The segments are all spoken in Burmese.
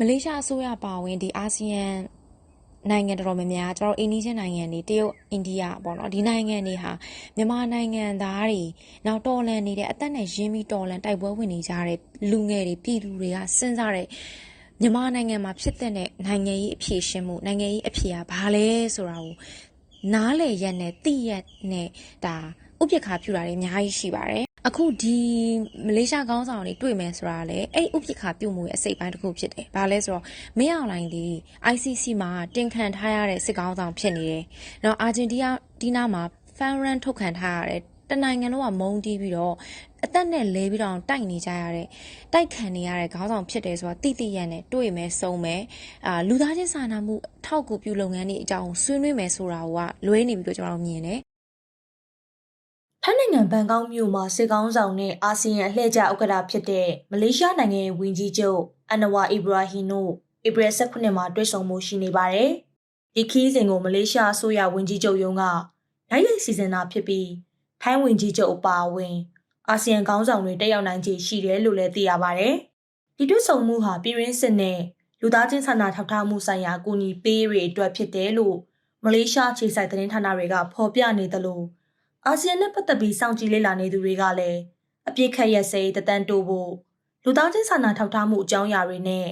မလေးရှားအစိုးရပါဝင်ဒီအာဆီယံနိုင်ငံတော်တော်များများကျွန်တော်တို့အိန္ဒိယနိုင်ငံတွေတရုတ်အိန္ဒိယပေါ့နော်ဒီနိုင်ငံတွေဟာမြန်မာနိုင်ငံသားတွေနောက်တော်လန်နေတဲ့အသက်နဲ့ရင်းပြီးတော်လန်တိုက်ပွဲဝင်နေကြတဲ့လူငယ်တွေပြည်သူတွေကစဉ်းစားတဲ့မြန်မာနိုင်ငံမှာဖြစ်တဲ့နိုင်ငံရေးအဖြစ်ရှင်မှုနိုင်ငံရေးအဖြစ်ကဘာလဲဆိုတာကိုနားလေရက်နဲ့သိရက်နဲ့ဒါဥပက္ခာပြူတာတွေအများကြီးရှိပါတယ် အခုဒီမလေးရှားကောင်းဆောင်တွေတွေ့မယ်ဆိုတာလေအဲ့ဥပက္ခာပြုတ်မှုရဲ့အစိတ်ပိုင်းတစ်ခုဖြစ်တယ်။ဘာလဲဆိုတော့မင်းအောင်လိုင်းဒီ ICC မှာတင်ခံထားရတဲ့စစ်ကောင်းဆောင်ဖြစ်နေတယ်။နောက်အာဂျင်တီးနားဒီနားမှာ fan run ထုတ်ခံထားရတဲ့တနိုင်ငံလုံးကမုန်းတီးပြီးတော့အသက်နဲ့လဲပြီးတော့တိုက်နေကြရတဲ့တိုက်ခံနေရတဲ့ခေါင်းဆောင်ဖြစ်တယ်ဆိုတာတိတိရနဲ့တွေ့မယ်စုံမယ်အာလူသားချင်းစာနာမှုထောက်ကူပြုလုပ်ငန်းတွေအကြောင်းဆွေးနွေးမယ်ဆိုတာကလွဲနေပြီလို့ကျွန်တော်မြင်တယ် ထိုင်းနိုင်ငံဘန်ကောက်မြို့မှာစစ်ကောင်းဆောင်နဲ့အာဆီယံအလှည့်ကျဥက္ကဋ္ဌဖြစ်တဲ့မလေးရှားနိုင်ငံရဲ့ဝန်ကြီးချုပ်အန်နဝါအီဘရာဟီနိုဧပြီ18မှာတွေ့ဆုံမှုရှိနေပါတယ်။ဒီခီးစဉ်ကိုမလေးရှားအစိုးရဝန်ကြီးချုပ်ရုံးကနိုင်ရိုက်စီစဉ်တာဖြစ်ပြီးထိုင်းဝန်ကြီးချုပ်အပါအဝင်အာဆီယံခေါင်းဆောင်တွေတက်ရောက်နိုင်ခြေရှိတယ်လို့လည်းသိရပါတယ်။ဒီတွေ့ဆုံမှုဟာပြည်ရင်းစစ်နဲ့လူသားချင်းစာနာထောက်ထားမှုဆိုင်ရာအကူအညီပေးရေးအတွက်ဖြစ်တယ်လို့မလေးရှားခြေစိုက်သတင်းဌာနတွေကဖော်ပြနေသလို အာဆီယံနဲ့ပတ်သက်ပြီးစောင့်ကြည့်လေ့လာနေသူတွေကလည်းအပြစ်ခတ်ရက်စိတတန်းတိုးဖို့လူသားချင်းစာနာထောက်ထားမှုအကြောင်းအရာတွေနဲ့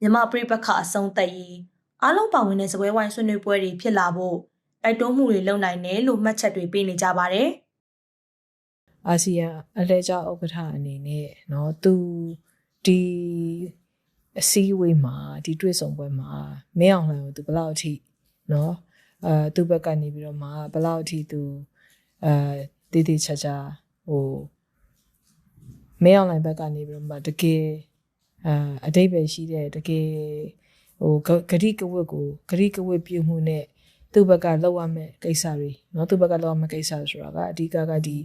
မြမပြိပခအဆုံးသက်ရေးအားလုံးပါဝင်တဲ့စပွဲဝိုင်းဆွေးနွေးပွဲတွေဖြစ်လာဖို့တိုက်တွန်းမှုတွေလုပ်နိုင်တယ်လို့မှတ်ချက်တွေပေးနေကြပါတယ် အာဆီယံအလှည့်ကျဥက္ကဋ္ဌအနေနဲ့เนาะသူဒီအစည်းအဝေးမှာဒီတွေ့ဆုံပွဲမှာမင်းအောင်လှိုင်ကိုသူဘယ်လောက်အထိเนาะအဲသူ့ဘက်ကနေပြီးတော့မှဘယ်လောက်အထိသူ အဲတည်တည်ချာချာဟိုမင်းအောင်လှိုင်ဘက်ကနေပြီးတော့မှတကယ်အဲအတိတ်ပဲရှိတဲ့တကယ်ဟိုဂဂရိကဝတ်ကိုဂရိကဝတ်ပြုမှုနဲ့သူ့ဘက်ကလောက်ရမယ့်ကိစ္စတွေเนาะသူ့ဘက်ကလောက်ရမယ့်ကိစ္စဆိုတာကအဓိကကဒီ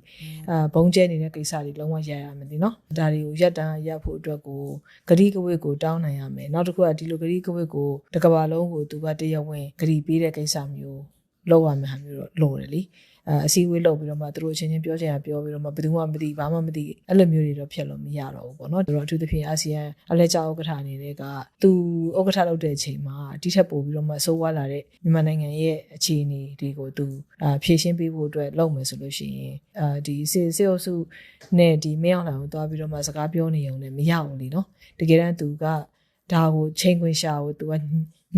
အာဘုံကျဲနေတဲ့ကိစ္စတွေလုံးဝရရမယ်ဒီเนาะဒါတွေကိုရက်တန်းရက်ဖို့အတွက်ကိုဂရိကဝတ်ကိုတောင်းနိုင်ရမယ်နောက်တစ်ခုကဒီလိုဂရိကဝတ်ကိုတစ်ကဘာလုံးကိုသူကတရားဝင်ဂရိပေးတဲ့ကိစ္စမျိုးလောက်ရမယ်ဟာမျိုးတော့လိုတယ်လीအဲ အစည်းအဝေးလုပ်ပြီးတော့မှသူတို့အချင်းချင်းပြောချင်တာပြောပြီးတော့မှဘယ်သူမှမသိဘာမှမသိအဲ့လိုမျိုးတွေတော့ဖြစ်လို့မရတော့ဘူးပေါ့နော်ဒါတော့အထူးသဖြင့်အာဆီယံအလဲကျဥက္ကဋ္ဌအနေနဲ့ကသူဥက္ကဋ္ဌလုပ်တဲ့အချိန်မှာတိထက်ပို့ပြီးတော့မှဆိုးဝါးလာတဲ့မြန်မာနိုင်ငံရဲ့အခြေအနေတွေကိုသူအာဖြည့်ရှင်းပေးဖို့အတွက်လုပ်မယ်ဆိုလို့ရှိရင်အာဒီစေစေအုပ်စုနဲ့ဒီမင်းအောင်လှိုင်ကိုတွားပြီးတော့မှစကားပြောနေုံနဲ့မရဘူးလीနော်တကယ်တမ်းသူကဒါကိုချိန်ခွင်ရှာကိုသူက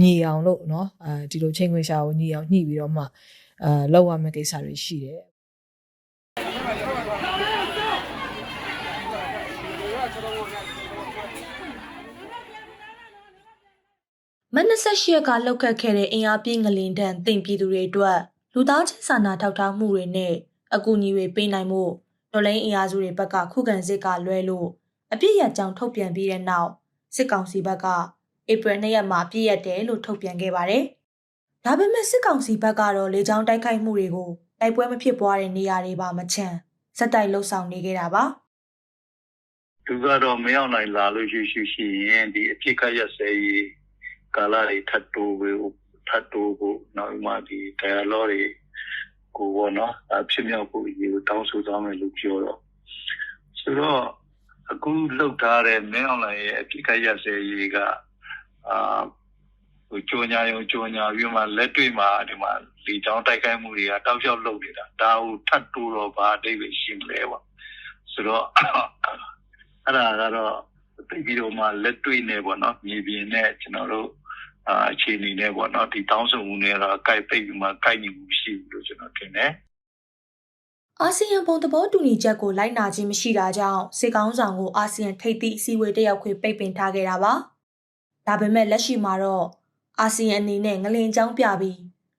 ညီအောင်လို့เนาะအဲဒီလိုချိန်ခွင်ရှာကိုညီအောင်ညှိပြီးတော့မှ အာလောက်ရမယ့်ကိစ္စတွေရှိတယ်မတ်28ရက်ကလှုပ်ခတ်ခဲ့တဲ့အင်အားပြင်းငလင်တန်းတင်ပြည်သူတွေအတွက်လူသားချင်းစာနာထောက်ထားမှုတွေနဲ့အကူအညီတွေပေးနိုင်မှုတော်လိုင်းအင်အားစုတွေဘက်ကခုခံစစ်ကလွဲလို့အပြစ်ရကြောင်ထုတ်ပြန်ပြီးတဲ့နောက်စစ်ကောင်စီဘက်ကဧပြီ2ရက်မှာပြည့်ရက်တယ်လို့ထုတ်ပြန်ခဲ့ပါတယ်။ ဒါပေမဲ့စစ်ကောင်စီဘက်ကတော့လေကြောင်းတိုက်ခိုက်မှုတွေကိုတိုက်ပွဲမဖြစ်ပွားတဲ့နေရာတွေပါမချန်စက်တိုက်လှုပ်ဆောင်နေခဲ့တာပါသူကတော့မရောက်နိုင်လာလို့ရှိရှိရှိရင်ဒီအဖြစ်ခတ်ရစဲရေးကာလတွေထပ်တိုးဖို့ထပ်တိုးဖို့နောက်မှဒီ dialogue တွေကိုပေါ့နော်အဖြစ်မြောက်ဖို့အရေးကိုတောင်းဆိုသွားမယ်လို့ပြောတော့ဆိုတော့အခုလှုပ်ထားတဲ့မင်းအောင်လှိုင်ရဲ့အဖြစ်ခတ်ရစဲရေးကအာဟို ကြောညာရုံကြောညာပြီးမှလက်တွေ့မှာဒီမှာဒီတောင်းတိုက်ခိုက်မှုတွေကတောက်လျှောက်လုပ်နေတာဒါကိုထပ်တိုးတော့ဘာအတိတ်ပဲရှိမလဲပေါ့ဆိုတော့အဲ့ဒါကတော့သိပြီးတော့မှလက်တွေ့နဲ့ပေါ့နော်မြေပြင်နဲ့ကျွန်တော်တို့အာအခြေအနေနဲ့ပေါ့နော်ဒီတောင်းဆိုမှုနဲ့တော့ကြိုက်ပိတ်ပြီးမှကြိုက်ညီမှုရှိဘူးလို့ကျွန်တော်ထင်တယ်။အာဆီယံဘုံသဘောတူညီချက်ကိုလိုက်နာခြင်းမရှိတာကြောင့်စစ်ကောင်းဆောင်ကိုအာဆီယံထိပ်သီးအစည်းအဝေးတက်ရောက်ခွင့်ပိတ်ပင်ထားခဲ့တာပါ။ဒါပေမဲ့လက်ရှိမှာတော့ အာဆီယံအနေနဲ့ငလင်ကြောင်းပြပြီး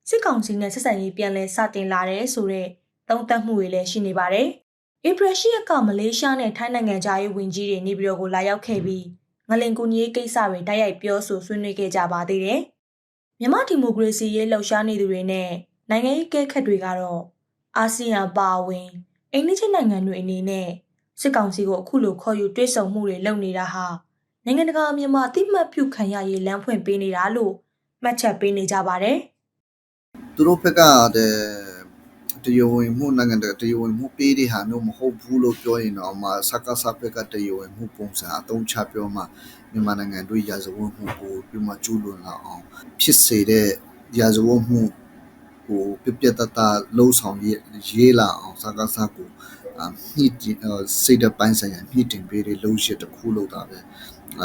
စစ်ကောင်စီနဲ့ဆက်ဆံရေးပြန်လည်စတင်လာတဲ့ဆိုတဲ့သုံးသပ်မှုတွေလည်းရှိနေပါတယ်။ဧပြီ၈ရက်ကမလေးရှားနဲ့ထိုင်းနိုင်ငံသားရေးဝန်ကြီးတွေနေပြည်တော်ကိုလာရောက်ခဲ့ပြီးငလင်ကူညီရေးကိစ္စတွေတိုက်ရိုက်ပြောဆိုဆွေးနွေးခဲ့ကြပါသေးတယ်။မြန်မာဒီမိုကရေစီရေးလှုပ်ရှားနေသူတွေနဲ့နိုင်ငံရေးကဲခတ်တွေကတော့အာဆီယံပါဝင်အိန္ဒိချင်းနိုင်ငံတွေအနေနဲ့စစ်ကောင်စီကိုအခုလိုခေါ်ယူတွဲဆုံမှုတွေလုပ်နေတာဟာနိုင်ငံတကာမြန်မာအသိမှတ်ပြုခံရရေးလမ်းဖွင့်ပေးနေတာလို့ မှတ်ချက်ပေးနေကြပါတယ်။သူတို့ဘက်ကတဲ့တတရားဝင်မှုနိုင်ငံတကာတရားဝင်မှုပေးတဲ့ဟာမျိုးမဟုတ်ဘူးလို့ပြောရင်တော့မှစကားစပက်ကတရားဝင်မှုပုံစံအသုံးချပြောမှမြန်မာနိုင်ငံတို့ရာဇဝတ်မှုကိုပြမကျူးလွန်လာအောင်ဖြစ်စေတဲ့ရာဇဝတ်မှုကိုပြပြတတလှုံ့ဆော်ရေးရေးလာအောင်စကားစကိုအမြင့်တင်အော်စိတ်တပိုင်းဆိုင်ရာမြင့်တင်ပေးတဲ့လှုပ်ရှက်တစ်ခုလို့တာပဲ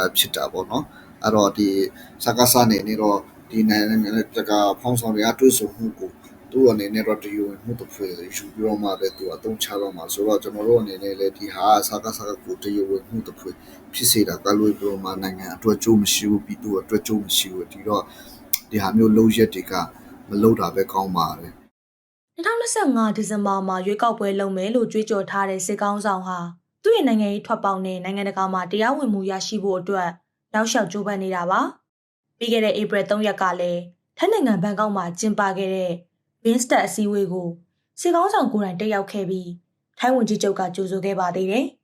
အဖြစ်တာပေါ့နော်အဲ့တော့ဒီစကားစနေနေတော့ ဒီနိုင်ငံတကာဖောင်းဆောင်တွေအတွေ့အဆုံမှုကိုသူ့အနေနဲ့တော့တယူဝင်မှုတစ်ဖွဲ့ယူပြီးတော့မှလည်းသူအသုံးချတော့မှာဆိုတော့ကျွန်တော်တို့အနေနဲ့လည်းဒီဟာစကားစကားကိုတယူဝင်မှုတစ်ဖွဲ့ဖြစ်စေတာကလို့ပြီးတော့မှနိုင်ငံအတွက်ကြိုးမရှိဘူးပြီးသူ့အတွက်ကြိုးမရှိဘူးဒီတော့ဒီဟာမျိုးလုံးရက်တွေကမလုံးတာပဲကောင်းပါတယ်2025ဒီဇင်ဘာမှာရွေးကောက်ပွဲလုပ်မယ်လို့ကြွေးကြော်ထားတဲ့စစ်ကောင်းဆောင်ဟာသူ့ရဲ့နိုင်ငံရေးထွက်ပေါက်နဲ့နိုင်ငံတကာမှာတရားဝင်မှုရရှိဖို့အတွက်တောက်လျှောက်ကြိုးပမ်းနေတာပါ။ ပြီးခဲ့တဲ့ဧပြီ3ရက်ကလည်းထိုင်းနိုင်ငံဘန်ကောက်မှာကျင်းပခဲ့တဲ့ဘင်းစတက်အစည်းအဝေးကိုစစ်ကောင်းဆောင်ကိုယ်တိုင်တက်ရောက်ခဲ့ပြီးထိုင်းဝန်ကြီးချုပ်ကကြိုဆိုခဲ့ပါသေးတယ်။